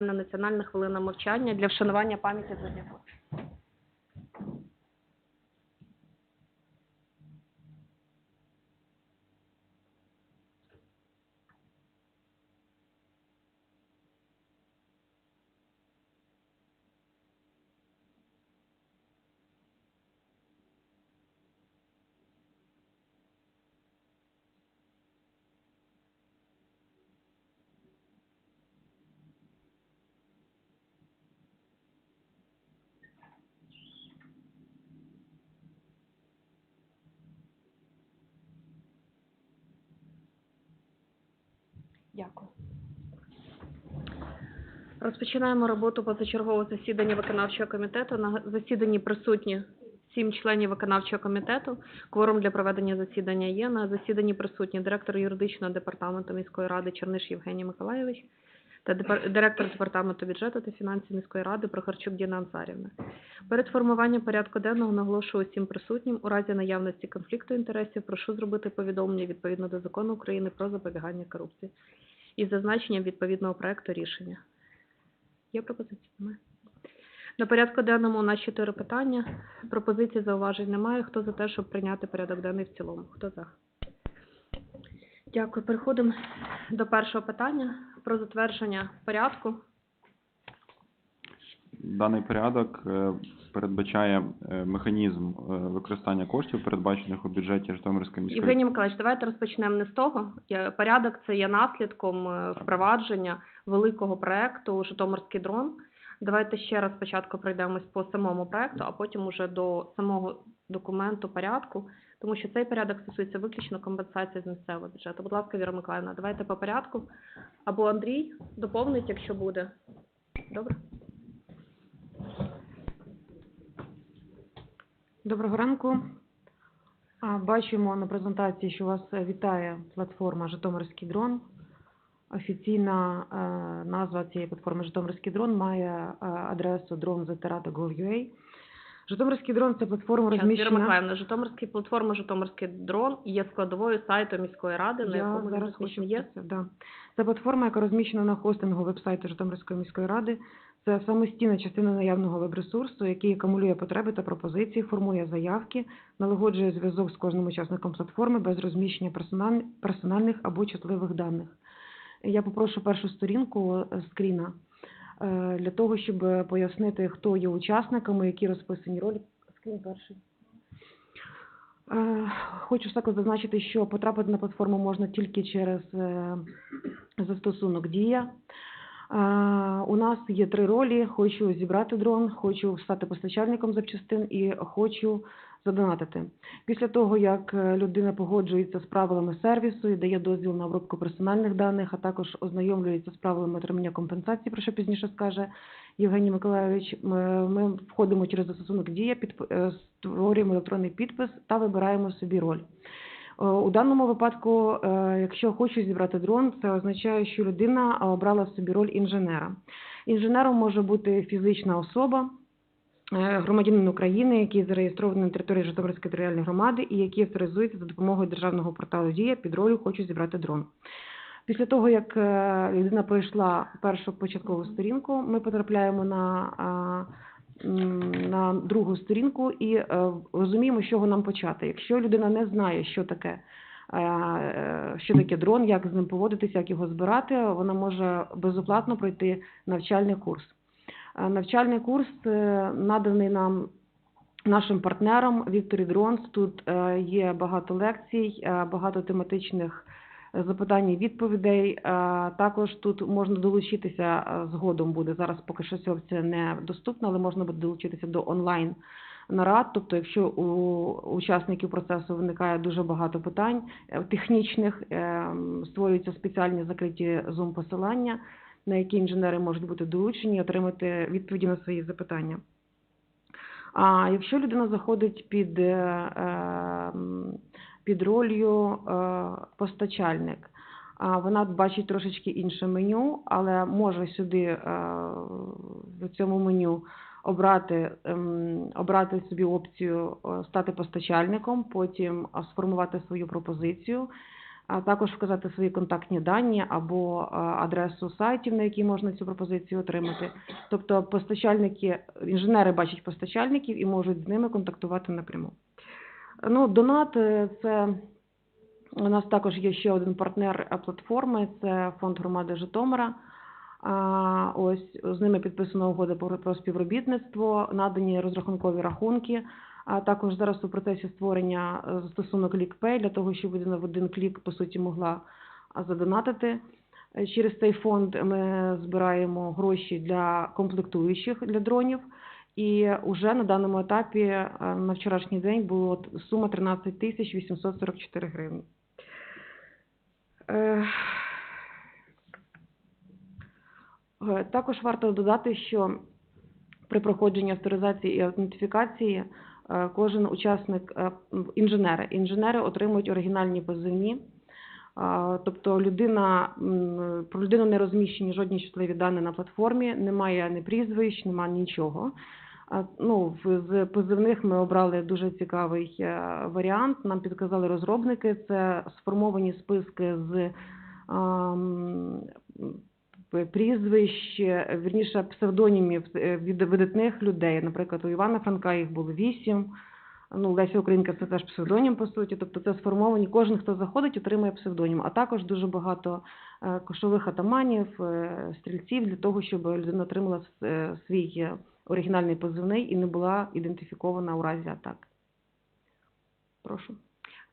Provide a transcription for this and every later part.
на національна хвилина мовчання для вшанування пам'яті загиблих. Дякую. Розпочинаємо роботу позачергового засідання виконавчого комітету. На засіданні присутні сім членів виконавчого комітету. Кворум для проведення засідання є. На засіданні присутні директор юридичного департаменту міської ради Черниш Євгеній Миколайович та директор департаменту бюджету та фінансів міської ради Прохорчук Діна Ансарівна. Перед формуванням порядку денного наголошую усім присутнім у разі наявності конфлікту інтересів прошу зробити повідомлення відповідно до закону України про запобігання корупції із зазначенням відповідного проекту рішення. Є пропозиції? Немає. На порядку денному у нас чотири питання. Пропозицій зауважень немає. Хто за те, щоб прийняти порядок денний в цілому? Хто за? Дякую. Переходимо до першого питання про затвердження порядку. Даний порядок е, передбачає е, механізм е, використання коштів, передбачених у бюджеті Житомирської міської Євгеній Миколаївич, давайте розпочнемо не з того. Порядок це є наслідком впровадження великого проекту Житомирський дрон. Давайте ще раз спочатку пройдемось по самому проекту, а потім уже до самого документу порядку, тому що цей порядок стосується виключно компенсації з місцевого бюджету. Будь ласка, Віра Миколаївна, давайте по порядку. Або Андрій доповнить, якщо буде. Добре? Доброго ранку. Бачимо на презентації, що вас е, вітає платформа Житомирський дрон. Офіційна е, назва цієї платформи Житомирський дрон має е, адресу drone.ztera.gov.ua. Житомирський дрон це платформа розміщена. Миколаївна, Житомирський платформа Житомирський дрон є складовою сайту міської ради, на Я якому зараз хочу є. це, да. Це платформа, яка розміщена на хостингу вебсайту Житомирської міської ради. Це самостійна частина наявного веб-ресурсу, який акумулює потреби та пропозиції, формує заявки, налагоджує зв'язок з кожним учасником платформи без розміщення персональних або чутливих даних. Я попрошу першу сторінку е, скріна для того, щоб пояснити, хто є учасниками, які розписані ролі. Скрін перший. Е, Хочу також зазначити, що потрапити на платформу можна тільки через е, застосунок Дія. Е, У нас є три ролі: хочу зібрати дрон, хочу стати постачальником запчастин і хочу задонатити. Після того, як е, людина погоджується з правилами сервісу і дає дозвіл на обробку персональних даних, а також ознайомлюється з правилами отримання компенсації, про що пізніше скаже Євгеній Миколайович, ми, ми входимо через застосунок Дія, е, створюємо електронний підпис та вибираємо собі роль. Е, У даному випадку, е, якщо хочу зібрати дрон, це означає, що людина обрала собі роль інженера. Інженером може бути фізична особа, е, громадянин України, який зареєстрований на території Житомирської територіальної громади і який авторизується за допомогою державного порталу Дія під ролью Хочу зібрати дрон. Після того, як е, людина пройшла першу початкову сторінку, ми потрапляємо на, на другу сторінку і е, розуміємо, з чого нам почати. Якщо людина не знає, що таке, е, що таке дрон, як з ним поводитися, як його збирати, вона може безоплатно пройти навчальний курс. Е, Навчальний курс наданий нам нашим партнерам Victory Drones. Тут є багато лекцій, багато тематичних запитань і відповідей. Е, Також тут можна долучитися е, згодом буде. Зараз поки що опція не доступна, але можна буде долучитися до онлайн нарад. Тобто, якщо у учасників процесу виникає дуже багато питань е, технічних, створюються спеціальні закриті Zoom посилання, на які інженери можуть бути долучені і отримати відповіді на свої запитання. А якщо людина заходить під, е, е, м, під ролью е, постачальник, вона бачить трошечки інше меню, але може сюди е, в цьому меню обрати, ем, обрати собі опцію е, стати постачальником, потім сформувати свою пропозицію. а також вказати свої контактні дані або адресу сайтів, на які можна цю пропозицію отримати. Тобто постачальники, інженери бачать постачальників і можуть з ними контактувати напряму. Ну, донат е, це у нас також є ще один партнер е, платформи, це фонд громади Житомира. Ось з ними підписана угода про, співробітництво, надані розрахункові рахунки. А також зараз у процесі створення е, застосунок LeakPay для того, щоб людина в один клік по суті могла задонатити. Через цей фонд ми збираємо гроші для комплектуючих для дронів. І вже на даному етапі е, на вчорашній день була сума 13 тисяч 844 гривні. Е, е, Також варто додати, що при проходженні авторизації і аутентифікації кожен учасник інженери. Інженери отримують оригінальні позивні. Тобто людина про людину не розміщені жодні чутливі дані на платформі, немає ні прізвищ, немає нічого. Ну, з позивних ми обрали дуже цікавий е, варіант. Нам підказали розробники. Це сформовані списки з прізвищ, е, вірніше псевдонімів е, від видатних людей. Наприклад, у Івана Франка їх було вісім. Ну, Леся Українка це теж псевдонім, по суті. Тобто це сформовані. Кожен, хто заходить, отримує псевдонім. А також дуже багато кошових атаманів, стрільців для того, щоб людина отримала свій оригінальний позивний і не була ідентифікована у разі атак. Прошу.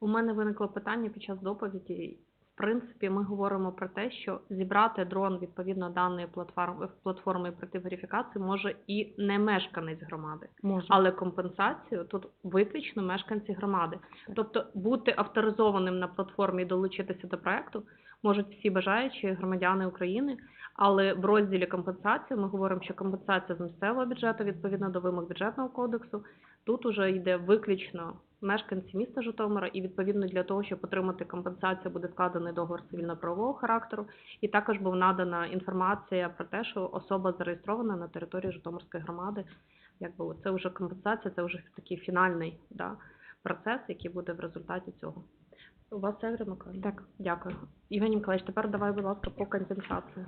У мене виникло питання під час доповіді. В принципі, ми говоримо про те, що зібрати дрон відповідно даної платформи платформи і пройти верифікацію може і не мешканець громади, Можна. але компенсацію тут виключно мешканці громади. Тобто бути авторизованим на платформі і долучитися до проекту можуть всі бажаючі громадяни України. Але в розділі компенсації ми говоримо, що компенсація з місцевого бюджету відповідно до вимог бюджетного кодексу. Тут уже йде виключно мешканці міста Житомира, і відповідно для того, щоб отримати компенсацію, буде складений договор цивільно-правового характеру, і також був надана інформація про те, що особа зареєстрована на території Житомирської громади. Якби це вже компенсація, це вже такий фінальний да, процес, який буде в результаті цього. У вас це Миколаївна? Так. Дякую. Євгеній Миколаївич, тепер давай, будь ласка, по компенсації.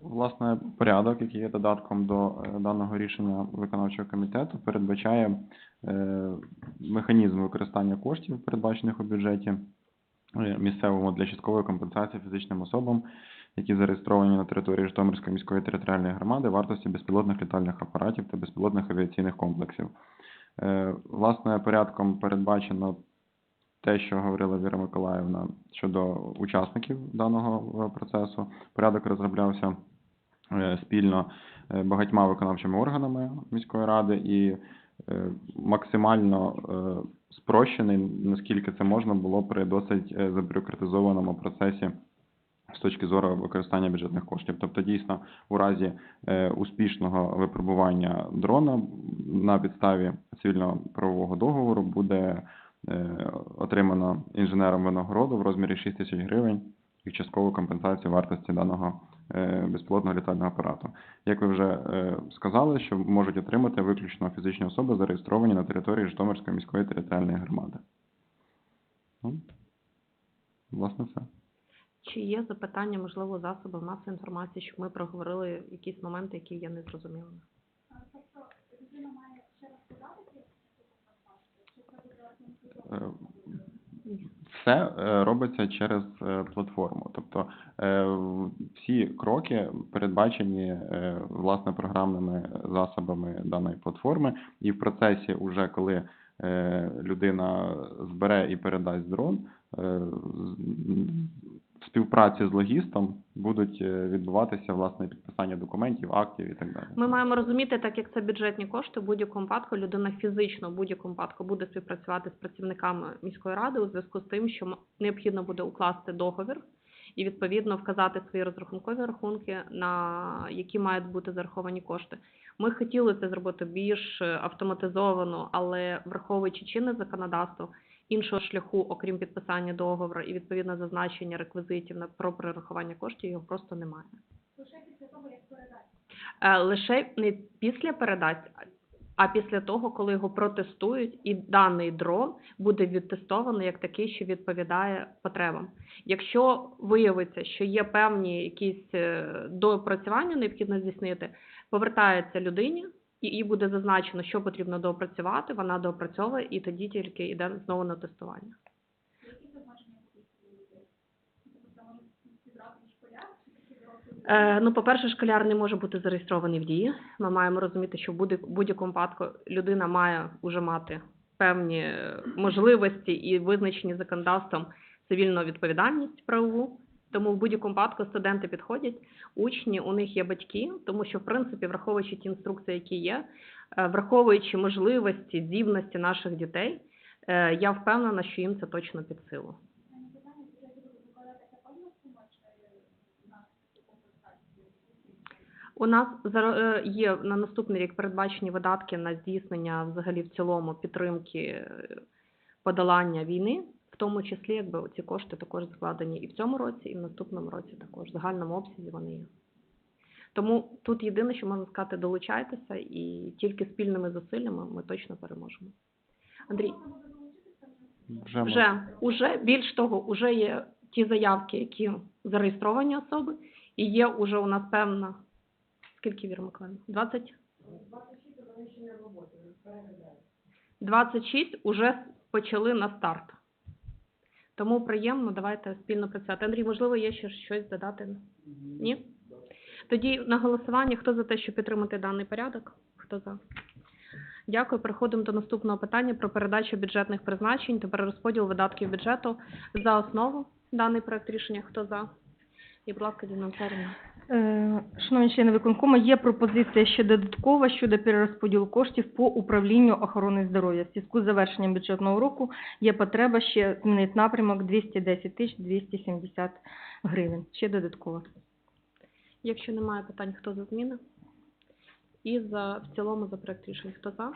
Власне, порядок, який є додатком до е, даного рішення виконавчого комітету, передбачає е, механізм використання коштів, передбачених у бюджеті е, місцевому для часткової компенсації фізичним особам, які зареєстровані на території Житомирської міської територіальної громади вартості безпілотних літальних апаратів та безпілотних авіаційних комплексів. Власне, порядком передбачено те, що говорила Віра Миколаївна щодо учасників даного е, процесу. Порядок розроблявся е, спільно е, багатьма виконавчими органами міської ради і максимально спрощений, наскільки це можна було при досить забюрократизованому процесі з точки зору використання бюджетних коштів. Тобто, дійсно, у разі успішного випробування дрона на підставі цивільного правового договору буде отримано інженером винагороду в розмірі 6 тисяч гривень і часткову компенсацію вартості даного е, безпілотного літального апарату. Як ви вже е, сказали, що можуть отримати виключно фізичні особи, зареєстровані на території Житомирської міської територіальної громади. Ну, власне, все. Чи є запитання, можливо, засоби масової інформації, щоб ми проговорили якісь моменти, які є незрозумілими? Все е, робиться через е, платформу. Тобто е, всі кроки передбачені власне програмними засобами даної платформи, і в процесі, уже коли людина збере і передасть дрон, співпраці з логістом будуть е, відбуватися власне підписання документів, актів і так далі. Ми маємо розуміти, так як це бюджетні кошти, в будь-якому випадку людина фізично в будь-якому випадку буде співпрацювати з працівниками міської ради у зв'язку з тим, що необхідно буде укласти договір і відповідно вказати свої розрахункові рахунки, на які мають бути зараховані кошти. Ми хотіли це зробити більш е, автоматизовано, але враховуючи чинне законодавство, іншого шляху, окрім підписання договору і відповідно зазначення реквізитів на про перерахування коштів, його просто немає. Е, Лише не після передасть, а після того, коли його протестують, і даний дрон буде відтестований як такий, що відповідає потребам. Якщо виявиться, що є певні якісь е, доопрацювання необхідно здійснити, повертається людині, і буде зазначено, що потрібно доопрацювати, вона доопрацьовує, і тоді тільки йде знову на тестування. Е, ну, по-перше, школяр не може бути зареєстрований в дії. Ми маємо розуміти, що в будь- будь-якому випадку людина має уже мати певні можливості і визначені законодавством цивільну відповідальність правову. Тому в будь-якому випадку студенти підходять, учні, у них є батьки, тому що, в принципі, враховуючи ті інструкції, які є, е, враховуючи можливості, здібності наших дітей, е, я впевнена, що їм це точно під силу. У нас е, є на наступний рік передбачені видатки на здійснення взагалі в цілому підтримки подолання війни, в тому числі якби ці кошти також закладені і в цьому році, і в наступному році також в загальному обсязі вони є. Тому тут єдине, що можна сказати, долучайтеся, і тільки спільними зусиллями ми точно переможемо. Андрій, Вже, вже, уже більш того, уже є ті заявки, які зареєстровані особи, і є уже у нас певна скільки Віра Миколаївна? 20? 26 уже почали на старт. Тому приємно, давайте спільно працювати. Андрій, можливо, є ще щось додати? Ні? Тоді на голосування, хто за те, щоб підтримати даний порядок? Хто за? Дякую. Переходимо до наступного питання про передачу бюджетних призначень та перерозподіл видатків бюджету за основу. Даний проект рішення. Хто за? І, будь ласка, Діна Анатоліївна. Е, Шановні члени виконкому, є пропозиція ще додаткова щодо перерозподілу коштів по управлінню охорони здоров'я. В зв'язку з завершенням бюджетного року є потреба ще змінити напрямок 210 тисяч 270 гривень. Ще додатково. Якщо немає питань, хто за зміни? І за в цілому за проект рішень, хто за?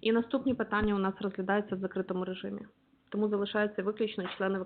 І наступні питання у нас розглядаються в закритому режимі. Тому залишаються виключно члени